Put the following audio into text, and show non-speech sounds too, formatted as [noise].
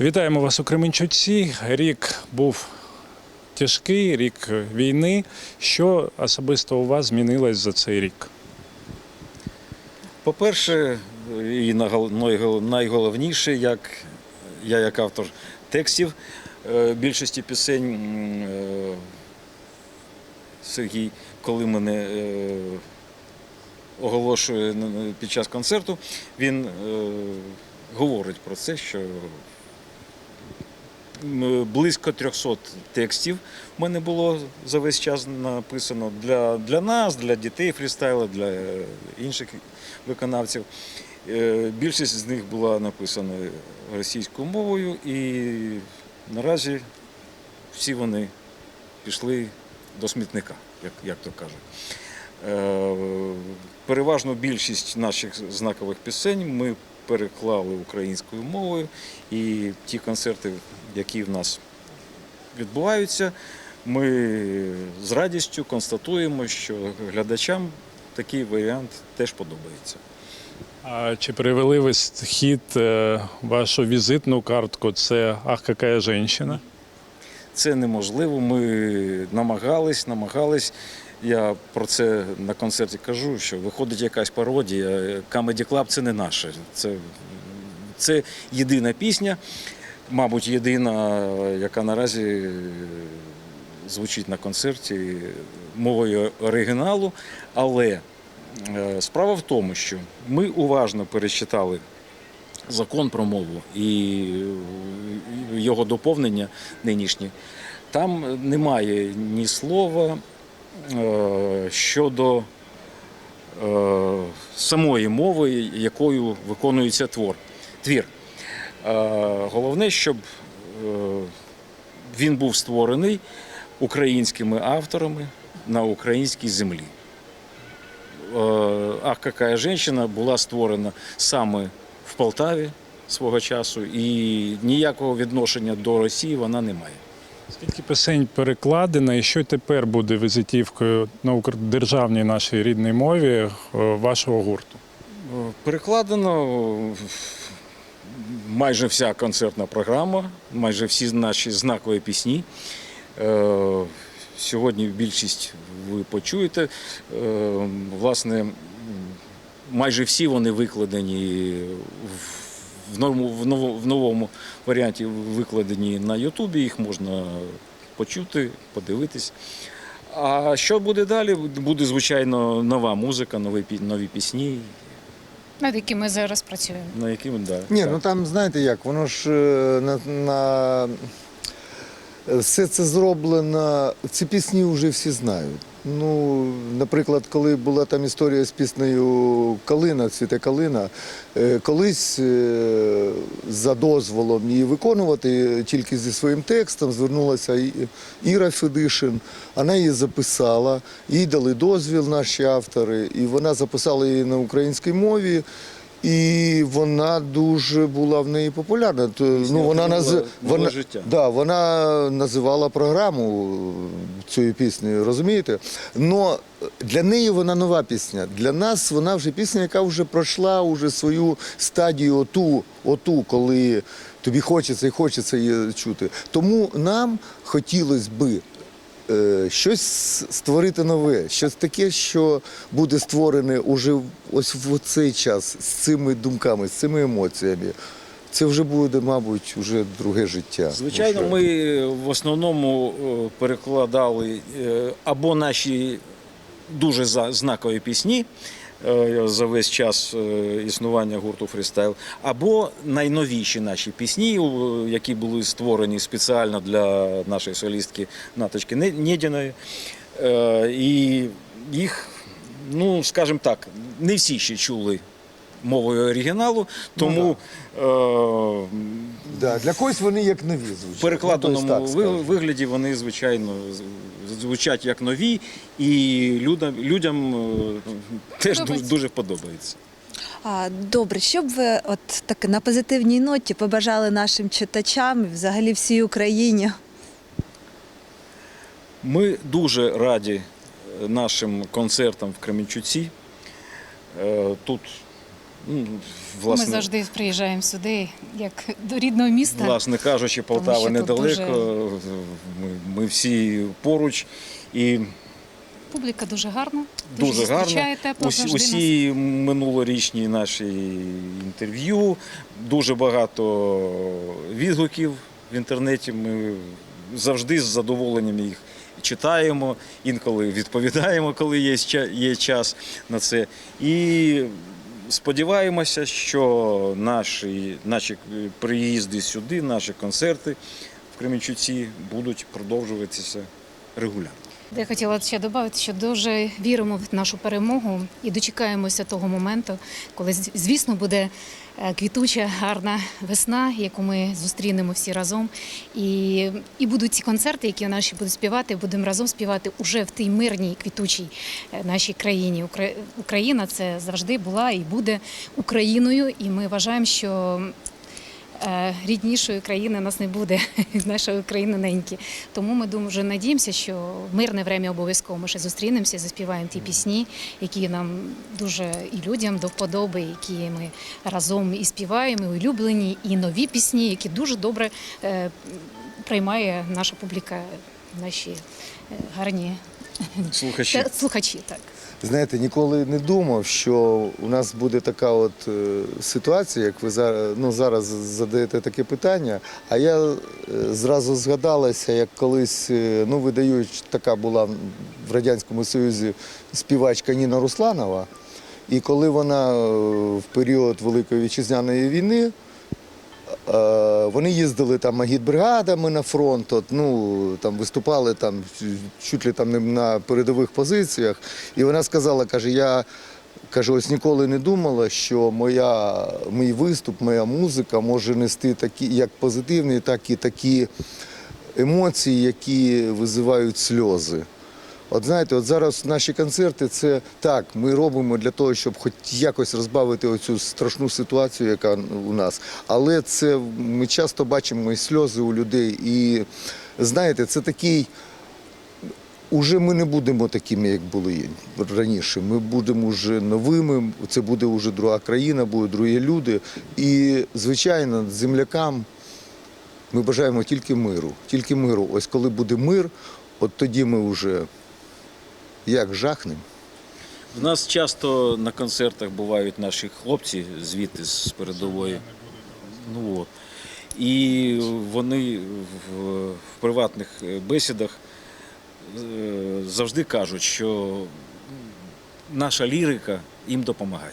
Вітаємо вас у Кременчуці. Рік був тяжкий, рік війни. Що особисто у вас змінилось за цей рік? По-перше, і найголовніше, як я як автор текстів е, більшості пісень е, Сергій, коли мене е, оголошує під час концерту, він говорить про це, що близько 300 текстів в мене було за весь час написано для, для нас, для дітей фрістайла, для інших виконавців. Е, Більшість з них була написана російською мовою, і наразі всі вони пішли до смітника, як, як то кажуть. Е, Переважно більшість наших знакових пісень ми переклали українською мовою, і ті концерти, які в нас відбуваються, ми з радістю констатуємо, що глядачам такий варіант теж подобається. А чи привели ви хід е, вашу візитну картку? Це Ах, какая женщина? Це неможливо. Ми намагались, намагались. Я про це на концерті кажу, що виходить якась пародія. Comedy Club – це не наше. Це, це єдина пісня, мабуть, єдина, яка наразі звучить на концерті мовою оригіналу. Але е, справа в тому, що ми уважно перечитали закон про мову і його доповнення нинішнє. Там немає ні слова щодо е, самої мови, якою виконується твор. твір. Е, Головне, щоб е, він був створений українськими авторами на українській землі. Е, Ах, какая женщина була створена саме в Полтаві свого часу, і ніякого відношення до Росії вона не має. Скільки пісень перекладено, і що тепер буде візитівкою на державній нашій рідній мові е, вашого гурту? Е, Перекладено майже вся концертна програма, майже всі наші знакові пісні. Е, Сьогодні більшість ви почуєте. Е, Власне, майже всі вони викладені в- в новому, в новому, в новому варіанті викладені на Ютубі. Їх можна почути, подивитись. А що буде далі? Буде, звичайно, нова музика, нові, нові пісні, над якими ми зараз працюємо. на якими, да. Ні, так. ну там знаєте як, воно ж е, на, на все це зроблено, ці пісні вже всі знають. Ну, наприклад, коли була там історія з піснею Калина, цвіте Калина, е, колись е, за дозволом її виконувати тільки зі своїм текстом звернулася Іра Федишин. Вона її записала, їй дали дозвіл наші автори, і вона записала її на українській мові. І вона дуже була в неї популярна. То, ну, вона, наз... нове вона, життя. Да, вона називала програму цієї пісні, розумієте? Но для неї вона нова пісня. Для нас вона вже пісня, яка вже пройшла уже свою стадію оту, оту, коли тобі хочеться і хочеться її чути. Тому нам хотілося би щось створити нове, щось таке, що буде створене уже ось в цей час з цими думками, з цими емоціями. Це вже буде, мабуть, вже друге життя. Звичайно, ми в основному е, перекладали е, або наші дуже знакові пісні е, за весь час е, існування гурту фрістайл, або найновіші наші пісні, які були створені спеціально для нашої солістки Наточки Недіної. Е, І їх, ну скажімо так, не всі ще чули мовою оригіналу, тому е, Да, для когось вони як нові звучать. в перекладеному Ну, так ви- вигляді вони, звичайно, звучать як нові, і людям, людям е, теж ду- дуже подобається. А, добре, що б ви от так на позитивній ноті побажали нашим читачам і взагалі всій Україні? Ми дуже раді е, нашим концертам в Кременчуці. Е, Тут Ну, власне, Ми завжди приїжджаємо сюди, як до рідного міста. власне кажучи, Полтава недалеко. Ми, ми всі поруч. І Публіка дуже гарна, дуже зустрічає гарно. тепло Усі, усі минулорічні наші інтерв'ю, дуже багато відгуків в інтернеті. Ми завжди з задоволенням їх читаємо, інколи відповідаємо, коли є, є час на це. І сподіваємося, що наші, наші приїзди сюди, наші концерти в Кременчуці будуть продовжуватися регулярно. Я хотіла ще додати, що дуже віримо в нашу перемогу і дочекаємося того моменту, коли звісно буде е, квітуча, гарна весна, яку ми зустрінемо всі разом. І, і будуть ці концерти, які наші будуть співати, будемо разом співати уже в тій мирній квітучій е, нашій країні. Україна це завжди була і буде Україною, і ми вважаємо, що ріднішої країни у нас не буде, [laughs] нашої країни неньки. Тому ми дуже надіємося, що в мирне время обов'язково ми ще зустрінемося, заспіваємо ті пісні, які нам дуже і людям до вподоби, які ми разом і співаємо, і улюблені, і нові пісні, які дуже добре е, приймає наша публіка, наші е, гарні Слухачі. слухачі. Так. Знаєте, ніколи не думав, що у нас буде така от е, ситуація, як ви зараз, ну, зараз задаєте таке питання. А я е, зразу згадалася, як колись е, ну, видають, така була в Радянському Союзі співачка Ніна Русланова. І коли вона в період Великої вітчизняної війни Вони їздили там агітбригадами на фронт, от, ну, там виступали там, чуть ли там на передових позиціях. І вона сказала, каже, я каже, ось ніколи не думала, що моя, мій виступ, моя музика може нести такі як позитивні, так і такі емоції, які визивають сльози. От знаєте, от зараз наші концерти це так, ми робимо для того, щоб хоч якось розбавити оцю страшну ситуацію, яка у нас. Але це ми часто бачимо і сльози у людей. І знаєте, це такий. Уже ми не будемо такими, як були раніше. Ми будемо вже новими. Це буде вже друга країна, будуть другі люди. І, звичайно, землякам ми бажаємо тільки миру. Тільки миру. Ось коли буде мир, от тоді ми вже як жахним? У нас часто на концертах бувають наші хлопці звідти з передової. Ну, от. І вони в, в приватних е, бесідах е, завжди кажуть, що наша лірика їм допомагає.